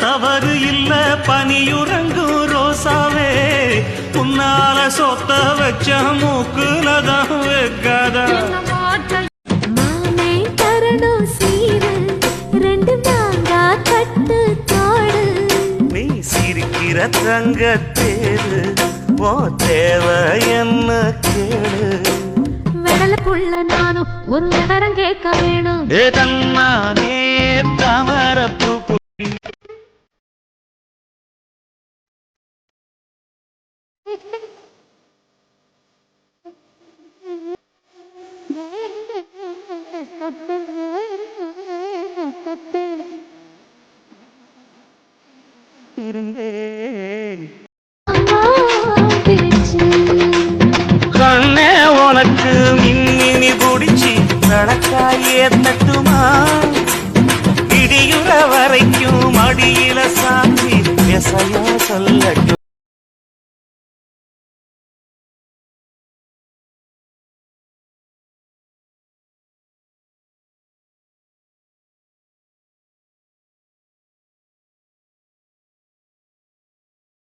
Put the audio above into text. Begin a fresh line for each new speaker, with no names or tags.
தவறு இல்ல பனியுறங்கும் ரோசாவே. உன்னால சொத்த வச்ச
மூக்குலதான் வெக்காதா. தங்க தேரு ஓ தேவை என்ன கேடு.
விடல புள்ள நானும் ஒரு நேரம் கேட்க வேணும்.
ஏ தன்னானே இருந்தேன். கண்ணே உனக்கு மின்மினி பிடிச்சி நடக்காயே தட்டுமா இடியுற வரைக்கும் அடியில சாத்தி விசையா சொல்லட்டும்